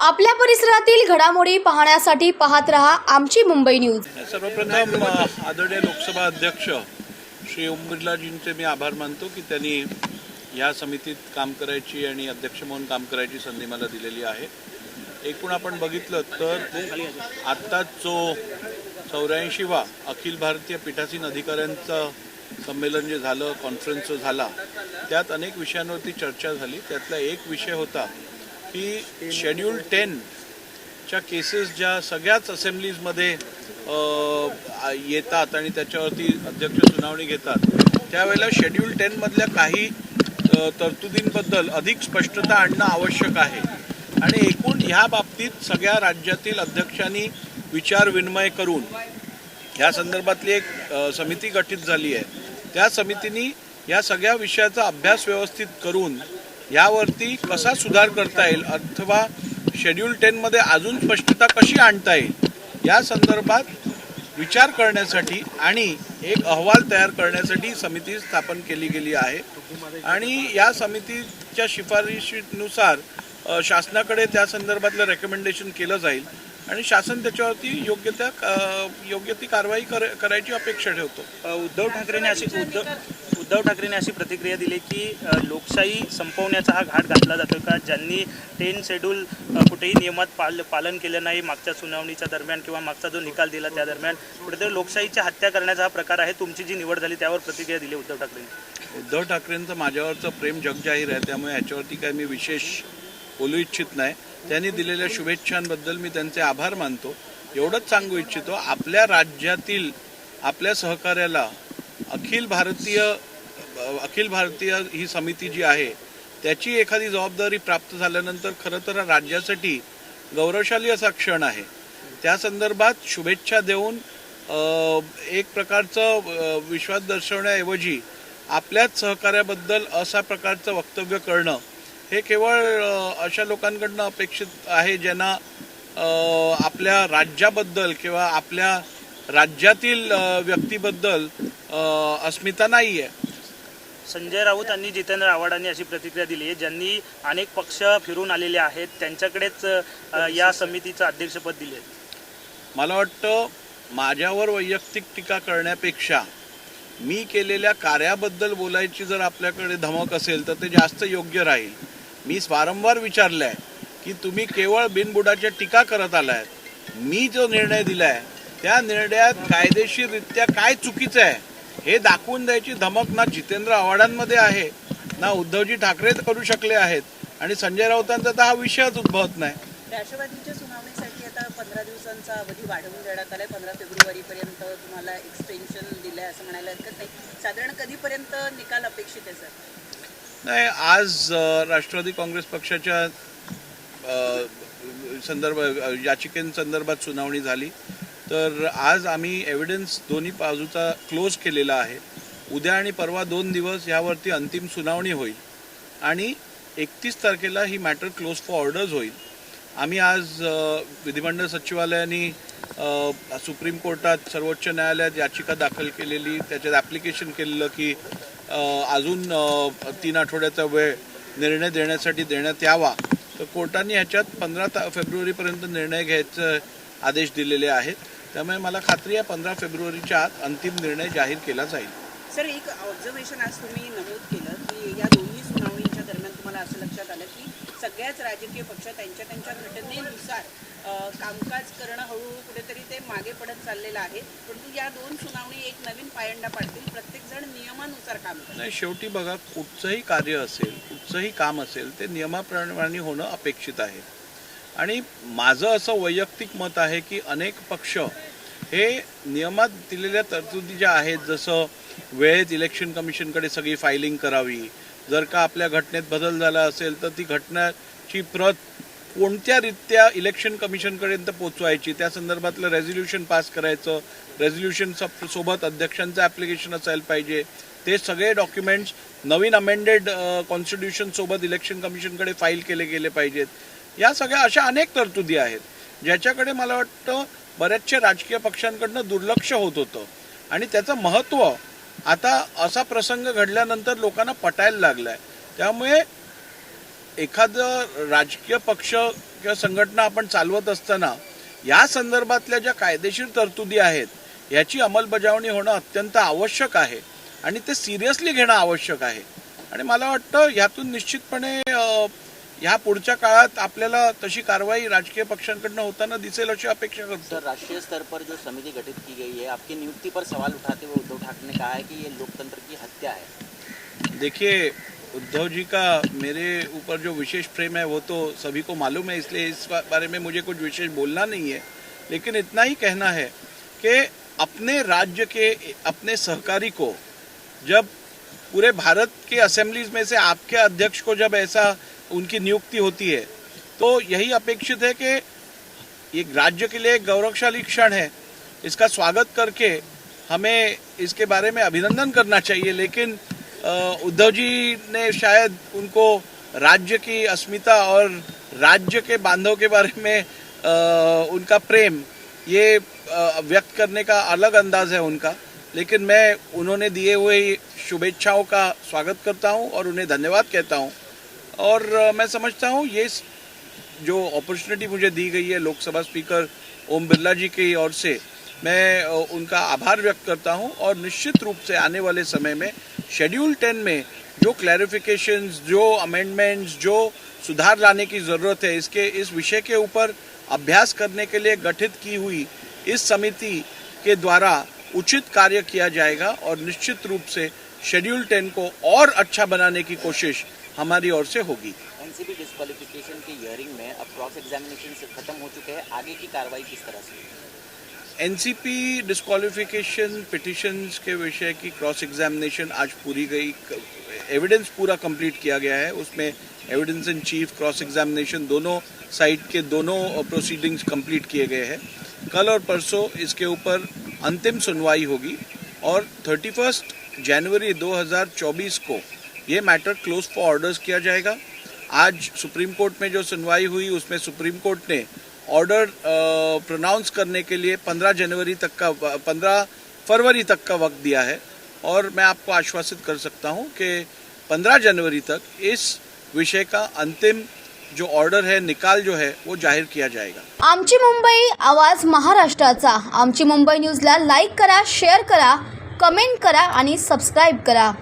आपल्या परिसरातील घडामोडी पाहण्यासाठी पाहत रहा आमची मुंबई न्यूज. सर्वप्रथम आदरणीय लोकसभा अध्यक्ष श्री ओम बिर्लाजींचे मी आभार मानतो की त्यांनी या समितीत काम करायची आणि अध्यक्ष म्हणून काम करायची संधी मला दिलेली आहे. एकूण आपण बघितलं तर आत्ताच जो चौऱ्याऐंशीवा अखिल भारतीय पीठासीन अधिकाऱ्यांचं संमेलन जे झालं कॉन्फरन्स जो झाला त्यात अनेक विषयांवरती चर्चा झाली. त्यातला एक विषय होता की शेड्यूल टेनच्या केसेस ज्या सगळ्याच असेंब्लीजमध्ये येतात आणि त्याच्यावरती अध्यक्ष सुनावणी घेतात त्यावेळेला शेड्यूल टेनमधल्या काही तरतुदींबद्दल अधिक स्पष्टता आणणं आवश्यक आहे. आणि एकूण ह्या बाबतीत सगळ्या राज्यातील अध्यक्षांनी विचार विनिमय करून या संदर्भातली एक समिती गठीत झाली आहे. त्या समितीने या सगळ्या विषयाचा अभ्यास व्यवस्थित करून यावरती कसा सुधार करता येईल अथवा शेड्यूल टेनमध्ये अजून स्पष्टता कशी आणता येईल या संदर्भात विचार करण्यासाठी आणि एक अहवाल तयार करण्यासाठी समिती स्थापन केली गेली आहे. आणि या समितीच्या शिफारशीनुसार शासनाकडे त्या संदर्भातलं रेकमेंडेशन केलं जाईल. आणि शासन त्याच्यावरती योग्य त्या योग्य ती कारवाई कर करायची अपेक्षा ठेवतो. उद्धव ठाकरेंनी अशी उद्धव उद्धव ठाकरेंनी अशी प्रतिक्रिया दिली की लोकशाही संपवण्याचा हा घाट घातला जातो का? ज्यांनी टेन शेड्यूल कुठेही नियमात पाल पालन केलं नाही मागच्या सुनावणीच्या दरम्यान किंवा मागचा जो निकाल दिला त्या दरम्यान कुठेतरी लोकशाहीची हत्या करण्याचा हा प्रकार आहे तुमची जी निवड झाली त्यावर प्रतिक्रिया दिली उद्धव ठाकरेंनी. उद्धव ठाकरेंचं माझ्यावरचं प्रेम जगजाहीर आहे त्यामुळे याच्यावरती काही मी विशेष बोलू इच्छित नाही. त्यांनी दिलेल्या शुभेच्छांबद्दल मी त्यांचे आभार मानतो. एवढंच सांगू इच्छितो आपल्या राज्यातील आपल्या सहकार्याला अखिल भारतीय अखिल भारतीय ही समिती जी आहे त्याची एखादी जबाबदारी प्राप्त झाल्यानंतर खरं तर राज्यासाठी गौरवशाली असा क्षण आहे. त्या संदर्भात शुभेच्छा देऊन एक प्रकारचं विश्वास दर्शवण्याऐवजी आपल्याच सहकार्याबद्दल अशा प्रकारचं वक्तव्य करणं हे केवळ अशा लोकांकडनं अपेक्षित आहे ज्यांना आपल्या राज्याबद्दल किंवा आपल्या राज्यातील व्यक्तीबद्दल अस्मिता नाही आहे संजय राऊत आणि जितेंद्र आव्हाडांनी अशी प्रतिक्रिया दिली आहे ज्यांनी अनेक पक्ष फिरून आलेले आहेत त्यांच्याकडेच या समितीचं अध्यक्षपद दिले मला वाटतं माझ्यावर वैयक्तिक टीका करण्यापेक्षा मी केलेल्या कार्याबद्दल बोलायची जर आपल्याकडे धमक असेल तर ते जास्त योग्य राहील. मी वारंवार विचारलं आहे की तुम्ही केवळ बिनबुडाच्या टीका करत आलाय. मी जो निर्णय दिलाय त्या निर्णयात कायदेशीररित्या काय चुकीचं आहे हे दाखवून द्यायची धमक ना जितेंद्र आव्हाडांमध्ये आहे ना उद्धवजी ठाकरे करू शकले आहेत आणि संजय राऊतांचा तर हा विषयच उद्भवत नाही. राष्ट्रवादीच्या सुनावणीसाठी आता पंधरा दिवसांचा अवधी वाढवून देण्यात आलाय. पंधरा फेब्रुवारीपर्यंत तुम्हाला एक्सटेन्शन दिलंय असं म्हणायला हरकत नाही. साधारण कधीपर्यंत निकाल अपेक्षित आहे सर? नाही आज राष्ट्रवादी काँग्रेस पक्षाच्या संदर्भ याचिकेसंदर्भात सुनावणी झाली. तर आज आम्ही एव्हिडन्स दोन्ही बाजूचा क्लोज केलेला आहे. उद्या आणि परवा दोन दिवस यावरती अंतिम सुनावणी होईल. आणि एकतीस तारखेला ही मॅटर क्लोज फॉर ऑर्डर्स होईल. आम्ही आज विधिमंडळ सचिवालयाने सुप्रीम कोर्टात सर्वोच्च न्यायालयात याचिका दाखल केलेली त्याच्यात ॲप्लिकेशन केलेलं की अजून तीन आठवड्याचा वेळ निर्णय देण्यासाठी देण्यात यावा. तर कोर्टाने ह्याच्यात पंधरा ता फेब्रुवारीपर्यंत निर्णय घ्यायचं आदेश दिलेले आहेत. त्यामुळे मला खात्री आहे पंधरा फेब्रुवारीच्या आत अंतिम निर्णय जाहीर केला जाईल. सर एक ऑब्झर्वेशन आज तुम्ही नमूद केलं की या दोन्ही सुनावणीच्या दरम्यान तुम्हाला असं लक्षात आलं की सगळ्याच राजकीय पक्ष त्यांच्या त्यांच्या घटनेनुसार कामकाज करणं हळूहळू कुठेतरी ते मागे पडत चाललेलं आहे. परंतु या दोन सुनावणी एक नवीन पायंडा पाडतील. प्रत्येक जण नियमानुसार काम नाही शेवटी बघा कुठचंही कार्य असेल कुठचंही काम असेल ते नियमाप्रमाणे होणं अपेक्षित आहे. आणि माझं असं वैयक्तिक मत आहे की अनेक पक्ष हे नियमात दिलेल्या तरतुदी ज्या आहेत जसं वेळेत इलेक्शन कमिशनकडे सगळी फायलिंग करावी जर का आपल्या घटनेत बदल झाला असेल तर ती घटनाची प्रत कोणत्या रित्या इलेक्शन कमिशनपर्यंत पोचवायची त्या संदर्भातलं रेझोल्युशन पास करायचं. रेझोल्युशन सोबत अध्यक्षांचं ॲप्लिकेशन असायला पाहिजे. ते सगळे डॉक्युमेंट्स नवीन अमेंडेड कॉन्स्टिट्यूशन सोबत इलेक्शन कमिशनकडे फाईल केले गेले पाहिजेत. या सगळ्या अशा अनेक तरतुदी आहेत ज्याच्याकडे मला वाटतं बऱ्याचशा राजकीय पक्षांकडनं दुर्लक्ष होत होतं. आणि त्याचं महत्त्व आता असा प्रसंग घडल्यानंतर लोकांना पटायला लागलाय. त्यामुळे एखादं राजकीय पक्ष किंवा संघटना आपण चालवत असताना या संदर्भातल्या ज्या कायदेशीर तरतुदी आहेत याची अंमलबजावणी होणं अत्यंत आवश्यक आहे आणि ते सिरियसली घेणं आवश्यक आहे. आणि मला वाटतं ह्यातून निश्चितपणे ह्या पुढच्या काळात आपल्याला तशी कारवाई राजकीय पक्षांकडनं होताना दिसेल अशी अपेक्षा करतो. सर राष्ट्रीय स्तर पर जो समिति गठित की गई है आपकी नियुक्ति पर सवाल उठाते हुए उद्धव ठाकरे ने कहा है कि ये लोकतंत्र की हत्या है। देखिए उद्धव जी का मेरे ऊपर जो विशेष प्रेम है वो तो सभी को मालूम है इसलिए इस बारे में मुझे कुछ विशेष बोलना नहीं है। लेकिन इतना ही कहना है कि अपने राज्य के अपने सहकारी को जब पूरे भारत के असेंबलीज में से आपके अध्यक्ष को जब ऐसा उनकी नियुक्ति होती है। तो यही अपेक्षित है कि ये राज्य के लिए गौरवशाली क्षण है। इसका स्वागत करके हमें इसके बारे में अभिनंदन करना चाहिए लेकिन उद्धव जी ने शायद उनको राज्य की अस्मिता और राज्य के बांधव के बारे में अ, उनका प्रेम ये व्यक्त करने का अलग अंदाज है उनका। लेकिन मैं उन्होंने दिए हुए शुभेच्छाओं का स्वागत करता हूँ और उन्हें धन्यवाद कहता हूँ। और मैं समझता हूँ ये जो अपॉर्चुनिटी मुझे दी गई है लोकसभा स्पीकर ओम बिरला जी की ओर से, मैं उनका आभार व्यक्त करता हूँ और निश्चित रूप से आने वाले समय में शेड्यूल टेन में जो क्लैरिफिकेशन जो अमेंडमेंट्स जो सुधार लाने की ज़रूरत है, इसके, इस विषय के ऊपर अभ्यास करने के लिए गठित की हुई इस समिति के द्वारा उचित कार्य किया जाएगा और निश्चित रूप से शेड्यूल टेन को और अच्छा बनाने की कोशिश हमारी ओर से होगी। एनसीपी डिस्क्वालिफिकेशन की हियरिंग में अब क्रॉस एग्जामिनेशन से खत्म हो चुके हैं। आगे की कार्रवाई किस तरह से एनसीपी डिस्क्वालिफिकेशन पिटिशंस के विषय की क्रॉस एग्जामिनेशन आज पूरी गई। एविडेंस पूरा कंप्लीट किया गया है। उसमें evidence in chief cross examination दोनों साइड के दोनों प्रोसीडिंग्स कंप्लीट किए गए हैं। कल और परसों इसके ऊपर अंतिम सुनवाई होगी और 31 जनवरी 2024 को ये मैटर क्लोज फॉर ऑर्डर्स किया जाएगा। आज सुप्रीम कोर्ट में जो सुनवाई हुई, उसमें सुप्रीम कोर्ट ने ऑर्डर प्रोनाउंस करने के लिए 15 जनवरी तक का 15 फरवरी तक का वक्त दिया है। और मैं आपको आश्वासित कर सकता हूँ कि 15 जनवरी तक इस विषय का अंतिम जो ऑर्डर है, निकाल जो है, वो ज़ाहिर किया जाएगा। आमची मुंबई आवाज़ महाराष्ट्राचा. आमची मुंबई न्यूजला लाईक करा शेअर करा कमेंट करा आणि सबस्क्राईब करा.